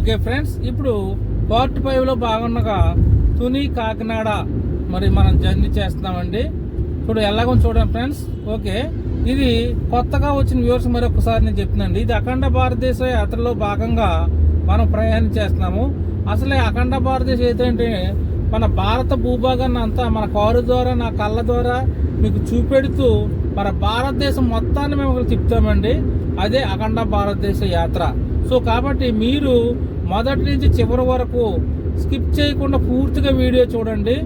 Okay friends ఇప్పుడు part ఫైవ్లో భాగంగా తుని కాకినాడ మరి మనం జర్నీ చేస్తున్నామండి. ఇప్పుడు ఎలాగో చూడండి ఫ్రెండ్స్. ఓకే ఇది కొత్తగా వచ్చిన వ్యూవర్స్ మరి ఒకసారి నేను చెప్తున్నాండి ఇది అఖండ భారతదేశ యాత్రలో భాగంగా మనం ప్రయాణం చేస్తున్నాము. అసలే అఖండ భారతదేశ ఏంటంటే మన భారత భూభాగాన్ని అంతా మన కారు ద్వారా నా కళ్ళ ద్వారా మీకు చూపెడుతూ మన భారతదేశం మొత్తాన్ని మేము చెప్తామండి అదే అఖండ భారతదేశ యాత్ర. సో కాబట్టి మీరు మొదటి నుంచి చివరి వరకు స్కిప్ చేయకుండా పూర్తిగా వీడియో చూడండి.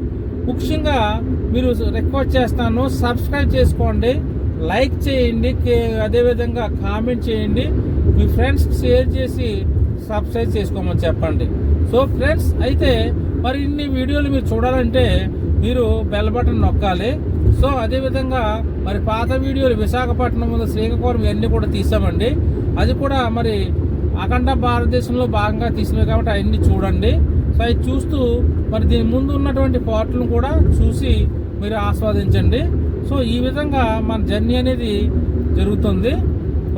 ముఖ్యంగా మీరు రిక్వెస్ట్ చేస్తాను సబ్స్క్రైబ్ చేసుకోండి లైక్ చేయండి కే- అదేవిధంగా కామెంట్ చేయండి. మీ ఫ్రెండ్స్ షేర్ చేసి సబ్స్క్రైబ్ చేసుకోమని చెప్పండి. సో ఫ్రెండ్స్ అయితే మరి ఇన్ని వీడియోలు మీరు చూడాలంటే మీరు బెల్ బటన్ నొక్కాలి. సో అదేవిధంగా మరి పాత వీడియోలు విశాఖపట్నం ముందు శ్రీకాకుళం ఇవన్నీ కూడా తీసామండి. అది కూడా మరి అఖండ భారతదేశంలో భాగంగా తీసినవి కాబట్టి అవన్నీ చూడండి. సో అవి చూస్తూ మరి దీని ముందు ఉన్నటువంటి పార్ట్లను కూడా చూసి మీరు ఆస్వాదించండి. సో ఈ విధంగా మన జర్నీ అనేది జరుగుతుంది.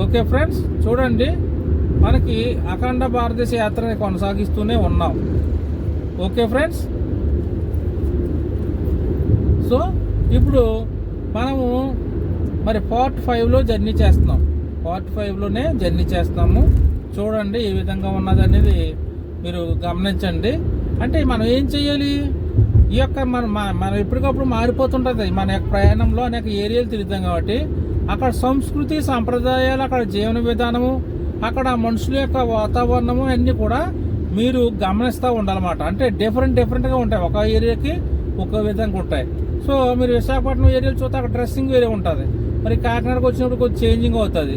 ఓకే ఫ్రెండ్స్ చూడండి. మనకి అఖండ భారతదేశ యాత్రని కొనసాగిస్తూనే ఉన్నాం. Okay friends. సో ఇప్పుడు మనము మరి పార్ట్ ఫైవ్లో జర్నీ చేస్తున్నాం. పార్ట్ ఫైవ్లోనే జర్నీ చేస్తున్నాము. చూడండి ఈ విధంగా ఉన్నది అనేది మీరు గమనించండి. అంటే మనం ఏం చేయాలి ఈ యొక్క మన మనం ఎప్పటికప్పుడు మారిపోతుంటుంది. మన యొక్క ప్రయాణంలో అనేక ఏరియాలు తిరుగుతాం కాబట్టి అక్కడ సంస్కృతి సంప్రదాయాలు అక్కడ జీవన విధానము అక్కడ మనుషుల యొక్క వాతావరణము అన్నీ కూడా మీరు గమనిస్తూ ఉండాలన్నమాట. అంటే డిఫరెంట్ డిఫరెంట్గా ఉంటాయి. ఒక ఏరియాకి ఒక విధంగా ఉంటాయి. సో మీరు విశాఖపట్నం ఏరియాలో చూస్తే అక్కడ డ్రెస్సింగ్ వేరే ఉంటుంది. మరి కాకినాడకు వచ్చినప్పుడు కొంచెం చేంజింగ్ అవుతుంది.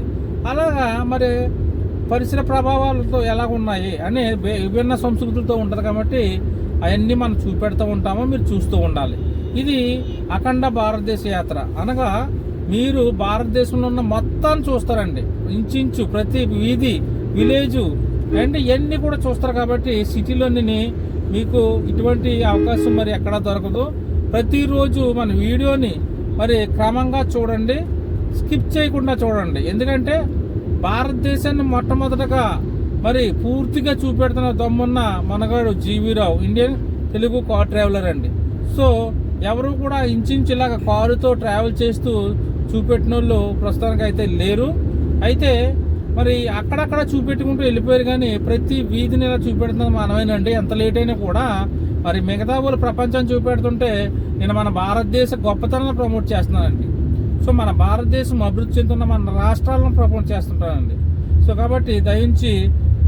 అలాగా మరి పరిసర ప్రభావాలతో ఎలా ఉన్నాయి అనే విభిన్న సంస్కృతులతో ఉంటుంది కాబట్టి అవన్నీ మనం చూపెడుతూ ఉంటామో మీరు చూస్తూ ఉండాలి. ఇది అఖండ భారతదేశ యాత్ర. అనగా మీరు భారతదేశంలో ఉన్న మొత్తాన్ని చూస్తారండి. ఇంచు ప్రతి వీధి విలేజు అండ్ ఇవన్నీ కూడా చూస్తారు కాబట్టి సిటీలోని మీకు ఇటువంటి అవకాశం మరి ఎక్కడ దొరకదు. ప్రతిరోజు మన వీడియోని మరి క్రమంగా చూడండి స్కిప్ చేయకుండా చూడండి. ఎందుకంటే భారతదేశాన్ని మొట్టమొదటగా మరి పూర్తిగా చూపెడుతున్న దమ్మున్న మనగాడు GV Rao Indian Telugu car traveller అండి. సో ఎవరు కూడా ఇంచుమించు కారుతో ట్రావెల్ చేస్తూ చూపెట్టిన వాళ్ళు ప్రస్తుతానికి అయితే లేరు. అయితే మరి అక్కడక్కడ చూపెట్టుకుంటూ వెళ్ళిపోయారు కానీ ప్రతి వీధిని ఇలా చూపెడుతున్నది మనమేనండి. ఎంత లేట్ అయినా కూడా మరి మిగతా వాళ్ళు ప్రపంచం చూపెడుతుంటే నేను మన భారతదేశ గొప్పతనాన్ని ప్రమోట్ చేస్తున్నానండి. సో మన భారతదేశం అభివృద్ధి చెందుతున్న మన రాష్ట్రాలను ప్రమోట్ చేస్తుంటానండి సో కాబట్టి దయించి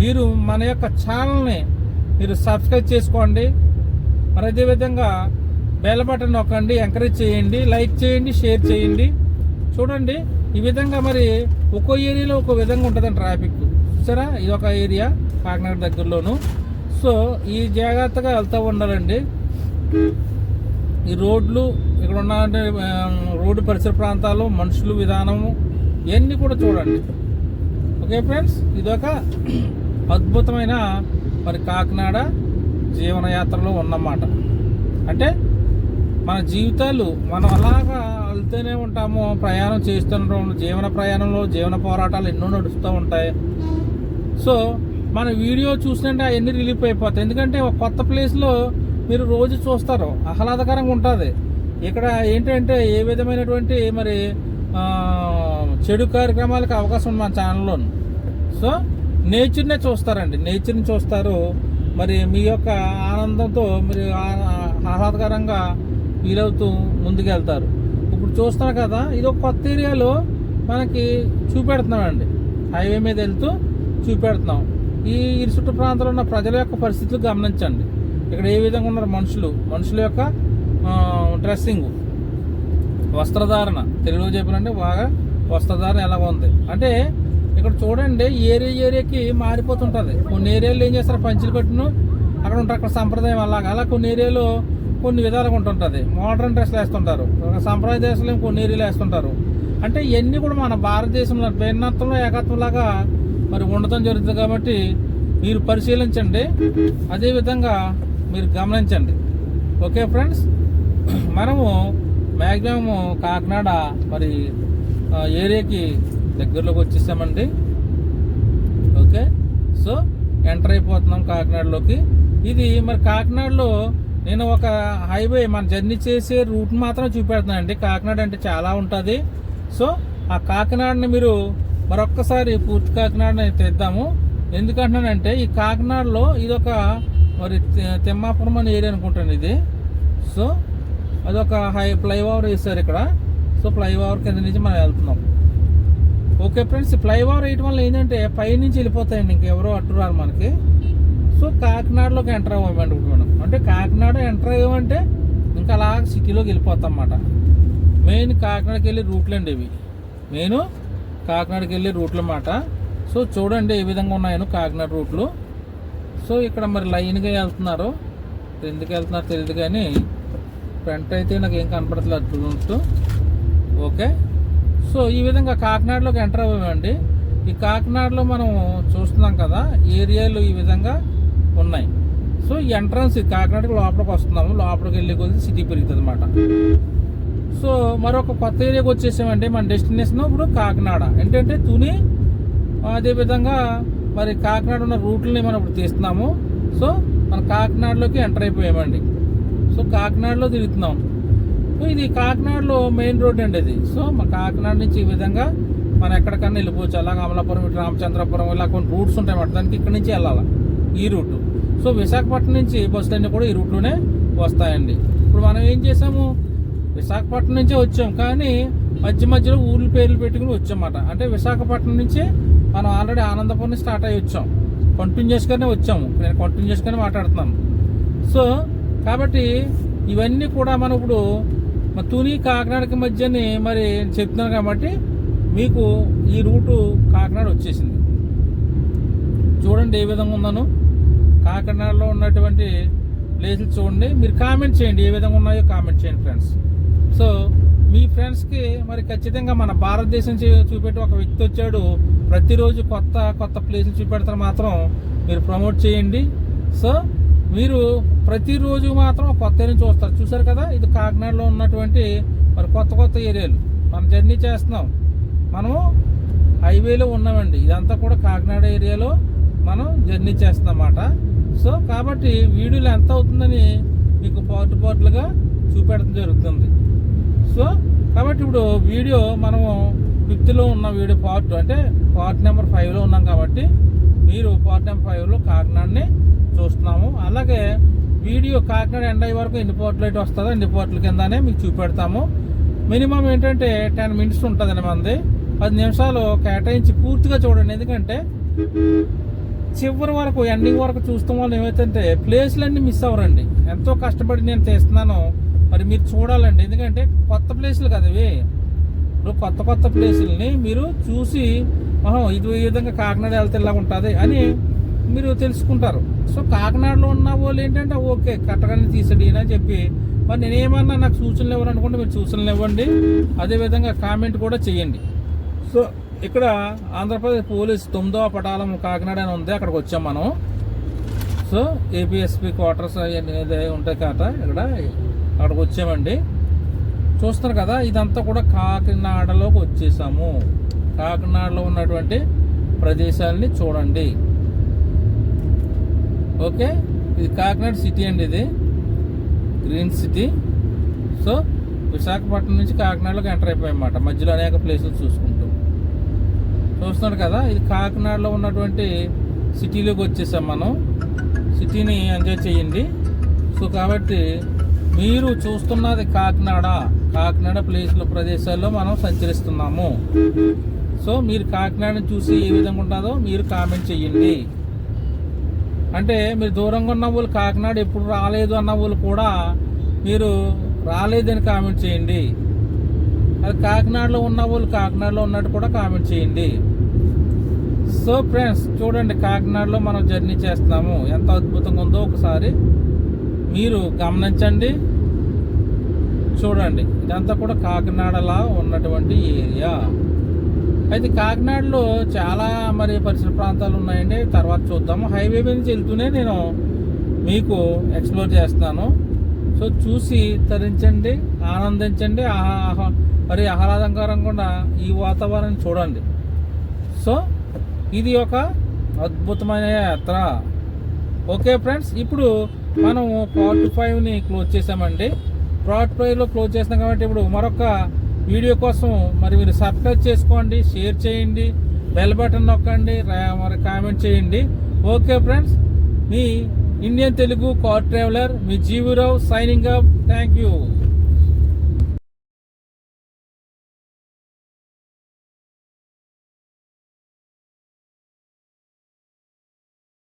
మీరు మన యొక్క ఛానల్ని మీరు సబ్స్క్రైబ్ చేసుకోండి. మరి అదేవిధంగా బెల్ బటన్ నొక్కండి ఎంకరేజ్ చేయండి లైక్ చేయండి షేర్ చేయండి. చూడండి ఈ విధంగా మరి ఒక్కో ఏరియాలో ఒక్కో విధంగా ఉంటుందండి ట్రాఫిక్. సరే ఇది ఒక ఏరియా కాకినాడ దగ్గరలోను. సో ఈ జాగ్రత్తగా వెళ్తూ ఉండాలండి. ఈ రోడ్లు ఇక్కడ ఉన్న అంటే, రోడ్డు పరిసర ప్రాంతాలు మనుషులు విధానము ఇవన్నీ కూడా చూడండి. Okay friends? ఇదొక అద్భుతమైన మరి కాకినాడ జీవనయాత్రలో ఉన్నమాట. అంటే మన జీవితాలు మనం అలాగా వెళ్తూనే ఉంటాము ప్రయాణం చేస్తుంటాం జీవన ప్రయాణంలో జీవన పోరాటాలు ఎన్నో నడుస్తూ ఉంటాయి. సో మన వీడియో చూసినట్టే అవన్నీ రిలీఫ్ అయిపోతాయి. ఎందుకంటే ఒక కొత్త ప్లేస్లో మీరు రోజు చూస్తారు ఆహ్లాదకరంగా ఉంటుంది. ఇక్కడ ఏంటంటే ఏ విధమైనటువంటి మరి చెడు కార్యక్రమాలకు అవకాశం ఉంది మన ఛానల్లో సో నేచర్నే చూస్తారండి. నేచర్ని చూస్తారు. మరి మీ యొక్క ఆనందంతో మీరు ఆహ్లాదకరంగా ఫీల్ అవుతూ ముందుకెళ్తారు. ఇప్పుడు చూస్తున్నారు కదా ఇది ఒక కొత్త ఏరియాలో మనకి చూపెడుతున్నామండి. హైవే మీద వెళ్తూ చూపెడుతున్నాం. ఈ ఇరుసుట్టు ప్రాంతంలో ఉన్న ప్రజల యొక్క పరిస్థితులు గమనించండి. ఇక్కడ ఏ విధంగా ఉన్నారు మనుషులు? మనుషుల యొక్క డ్రెస్సింగ్. వస్త్రధారణ. తెలుగులో చెప్పాలంటే బాగా వస్త్రధారణ ఎలా ఉంది అంటే ఇక్కడ చూడండి ఏరియా ఏరియాకి మారిపోతుంటుంది. కొన్ని ఏరియాలో ఏం చేస్తారు? పంచులు కట్టును అక్కడ ఉంటారు. అక్కడ సంప్రదాయం అలాగా. అలా కొన్ని ఏరియాలో కొన్ని విధాలుగా ఉంటుంటుంది. మోడర్న్ డ్రెస్లు వేస్తుంటారు. ఒక సంప్రదాయ డ్రెస్సులు కొన్ని ఏరియాలు వేస్తుంటారు. అంటే ఇవన్నీ కూడా మన భారతదేశంలో భిన్నత్వంలో ఏకత్వంలాగా మరి ఉండటం జరుగుతుంది కాబట్టి మీరు పరిశీలించండి. అదేవిధంగా మీరు గమనించండి. Okay friends? మనము మ్యాక్సిమం కాకినాడ మరి ఏరియాకి దగ్గరలోకి వచ్చేసామండి. ఓకే? సో ఎంటర్ అయిపోతున్నాం కాకినాడలోకి. ఇది మరి కాకినాడలో నేను ఒక హైవే మన జర్నీ చేసే రూట్ మాత్రం చూపెడుతున్నానండి. కాకినాడ అంటే చాలా ఉంటుంది. సో ఆ కాకినాడని మీరు మరొక్కసారి పూర్తి కాకినాడని తెద్దాము. ఎందుకంటున్నానంటే ఈ కాకినాడలో ఇది ఒక మరి తి- తిమ్మాపురం అనే ఏరియా అనుకుంటాను ఇది. సో అదొక హై ఫ్లైఓవర్ వేస్తారు ఇక్కడ. సో ఫ్లైఓవర్ కింద నుంచి మనం వెళ్తున్నాం. ఓకే ఫ్రెండ్స్ ఫ్లైఓవర్ వేయటం వల్ల ఏంటంటే పైనుంచి వెళ్ళిపోతాయండి ఇంకెవరో అడ్డు రారు మనకి. సో కాకినాడలోకి ఎంటర్ అవ్వమండి ఇప్పుడు మనం. అంటే కాకినాడ ఎంటర్ అయ్యామంటే ఇంకా అలా సిటీలోకి వెళ్ళిపోతాం అన్నమాట మెయిన్ కాకినాడకి వెళ్ళే రూట్లు అండి ఇవి. మెయిన్ కాకినాడకి వెళ్ళే రూట్లు అన్నమాట. సో చూడండి ఏ విధంగా ఉన్నాయను కాకినాడ రూట్లు. సో ఇక్కడ మరి లైన్గా వెళ్తున్నారు. ఎందుకు వెళ్తున్నారు తెలియదు కానీ ఫ్రంట్ అయితే నాకు ఏం కనపడట్లేదు రూట్స్ ఓకే? సో ఈ విధంగా కాకినాడలోకి ఎంటర్ అవ్వమండి. ఈ కాకినాడలో మనం చూస్తున్నాం కదా ఏరియాలు ఈ విధంగా ఉన్నాయి. సో ఈ ఎంట్రన్స్ కాకినాడకి లోపలికి వస్తున్నాము. లోపలికి వెళ్ళే కొద్ది సిటీ పెరుగుతుంది అనమాట సో మరొక కొత్త ఏరియాకి వచ్చేసామండి. మన డెస్టినేషన్ ఇప్పుడు కాకినాడ. ఏంటంటే తుని అదేవిధంగా మరి కాకినాడ ఉన్న రూట్లని మనం ఇప్పుడు తీస్తున్నాము. సో మన కాకినాడలోకి ఎంటర్ అయిపోయామండి. సో కాకినాడలో తిరుగుతున్నాం. సో ఇది కాకినాడలో మెయిన్ రోడ్ అండి ఇది. సో మా కాకినాడ నుంచి ఈ విధంగా మనం ఎక్కడికన్నా వెళ్ళిపోవచ్చు. అలాగే అమలాపురం ఇటు రామచంద్రపురం ఇలా కొన్ని రూట్స్ ఉంటాయి అన్నమాట. దానికి ఇక్కడ నుంచి వెళ్ళాలి? ఈ రూట్. సో విశాఖపట్నం నుంచి బస్సులు అన్నీ కూడా ఈ రూట్లోనే వస్తాయండి. ఇప్పుడు మనం ఏం చేసాము? విశాఖపట్నం నుంచే వచ్చాం. కానీ మధ్య మధ్యలో ఊర్ల పేర్లు పెట్టుకుని వచ్చామాట అంటే విశాఖపట్నం నుంచి మనం ఆల్రెడీ ఆనందపురం స్టార్ట్ అయ్యి వచ్చాం. కంటిన్యూస్గానే వచ్చాము. నేను కంటిన్యూస్గానే మాట్లాడుతున్నాను. సో కాబట్టి ఇవన్నీ కూడా మనం ఇప్పుడు మన తుని కాకినాడకి మధ్యని మరి చెప్తున్నాను కాబట్టి మీకు ఈ రూటు కాకినాడ వచ్చేసింది. చూడండి ఏ విధంగా ఉందను. కాకినాడలో ఉన్నటువంటి ప్లేసులు చూడండి. మీరు కామెంట్ చేయండి ఏ విధంగా ఉన్నాయో కామెంట్ చేయండి ఫ్రెండ్స్. సో మీ ఫ్రెండ్స్కి మరి ఖచ్చితంగా మన భారతదేశం చూపెట్టి ఒక వ్యక్తి వచ్చాడు. ప్రతిరోజు కొత్త కొత్త ప్లేసులు చూపెడతారు మాత్రం మీరు ప్రమోట్ చేయండి. సో మీరు ప్రతిరోజు మాత్రం కొత్త ఏరియాని చూస్తారు. చూసారు కదా? ఇది కాకినాడలో ఉన్నటువంటి మరి కొత్త కొత్త ఏరియాలు. మనం జర్నీ చేస్తున్నాం. మనము హైవేలో ఉన్నామండి. ఇదంతా కూడా కాకినాడ ఏరియాలో మనం జర్నీ చేస్తున్నమాట సో కాబట్టి వీడియోలు ఎంత అవుతుందని మీకు పార్ట్ పార్ట్లుగా చూపెట్టడం జరుగుతుంది. సో కాబట్టి ఇప్పుడు వీడియో మనము ఫిఫ్త్లో ఉన్న వీడియో పార్ట్ అంటే పార్ట్ నెంబర్ ఫైవ్లో ఉన్నాం కాబట్టి మీరు పార్ట్ నెంబర్ ఫైవ్లో కాకినాడని చూస్తున్నాము. అలాగే వీడియో కాకినాడ ఎండ్ అయ్యే వరకు ఎన్ని పోర్ట్లు అయితే వస్తుందో ఎన్ని పోర్ట్ల కిందనే మీకు చూపెడతాము. మినిమం ఏంటంటే టెన్ మినిట్స్ ఉంటుందండి మంది. పది నిమిషాలు కేటాయించి పూర్తిగా చూడండి. ఎందుకంటే చివరి వరకు ఎండింగ్ వరకు చూస్తాం వల్ల ఏమైతే ప్లేస్లన్నీ మిస్ అవ్వరండి. ఎంతో కష్టపడి నేను తీస్తున్నాను. మరి మీరు చూడాలండి. ఎందుకంటే కొత్త ప్లేసులు కదా ఇవి. ఇప్పుడు కొత్త కొత్త ప్లేసుల్ని మీరు చూసి ఇది ఈ విధంగా కాకినాడ వెళ్తే ఇలా ఉంటుంది అని మీరు తెలుసుకుంటారు. సో కాకినాడలో ఉన్న వాళ్ళు ఏంటంటే ఓకే కట్టగానే తీసడి అని చెప్పి మరి నేనేమన్నా నాకు సూచనలు ఇవ్వరు అనుకుంటే మీరు సూచనలు ఇవ్వండి. అదేవిధంగా కామెంట్ కూడా చేయండి. సో ఇక్కడ ఆంధ్రప్రదేశ్ పోలీస్ తొమ్మిదవ పటాలం కాకినాడ అని ఉంది. అక్కడికి వచ్చాం మనం. సో ఏపీఎస్పి క్వార్టర్స్ అనేది ఉంటాయి కదా ఇక్కడ. అక్కడికి వచ్చామండి. చూస్తున్నారు కదా ఇదంతా కూడా కాకినాడలోకి వచ్చేసాము. కాకినాడలో ఉన్నటువంటి ప్రదేశాలని చూడండి. ఓకే? ఇది కాకినాడ సిటీ అండి ఇది. Green city. సో విశాఖపట్నం నుంచి కాకినాడలోకి ఎంటర్ అయిపోయామాట మధ్యలో అనేక ప్లేసులు చూసుకుంటూ. చూస్తున్నాడు కదా ఇది కాకినాడలో ఉన్నటువంటి సిటీలోకి వచ్చేసాం మనం. సిటీని ఎంజాయ్ చేయండి. సో కాబట్టి మీరు చూస్తున్నది కాకినాడ. కాకినాడ ప్లేస్లో ప్రదేశాల్లో మనం సంచరిస్తున్నాము. సో మీరు కాకినాడని చూసి ఏ విధంగా ఉంటుందో మీరు కామెంట్ చేయండి. అంటే మీరు దూరంగా ఉన్న వాళ్ళు కాకినాడ ఎప్పుడు రాలేదు అన్న వాళ్ళు కూడా మీరు రాలేదని కామెంట్ చేయండి. అది కాకినాడలో ఉన్న వాళ్ళు కాకినాడలో ఉన్నట్టు కూడా కామెంట్ చేయండి. సో ఫ్రెండ్స్ చూడండి కాకినాడలో మనం జర్నీ చేస్తున్నాము. ఎంత అద్భుతంగా ఉందో ఒకసారి మీరు గమనించండి. చూడండి ఇదంతా కూడా కాకినాడలా ఉన్నటువంటి ఏరియా అయితే కాకినాడలో చాలా మరి పరిసర ప్రాంతాలు ఉన్నాయండి. తర్వాత చూద్దాము. హైవే మీద నుంచి వెళ్తూనే నేను మీకు ఎక్స్ప్లోర్ చేస్తాను. సో చూసి తరించండి ఆనందించండి ఆహా ఆహా- మరి ఆహ్లాదకరంగా ఈ వాతావరణం చూడండి. సో ఇది ఒక అద్భుతమైన యాత్ర. ఓకే ఫ్రెండ్స్ ఇప్పుడు మనం పార్ట్ ఫైవ్ని క్లోజ్ చేసామండి. పార్ట్ ఫైవ్లో క్లోజ్ చేసినాం కాబట్టి ఇప్పుడు మరొక వీడియో కోసం మరి మీరు సబ్స్క్రైబ్ చేసుకోండి షేర్ చేయండి బెల్ బటన్ నొక్కండి మరి కామెంట్ చేయండి. ఓకే ఫ్రెండ్స్ మీ Indian Telugu car traveller me GV Rao signing up thank you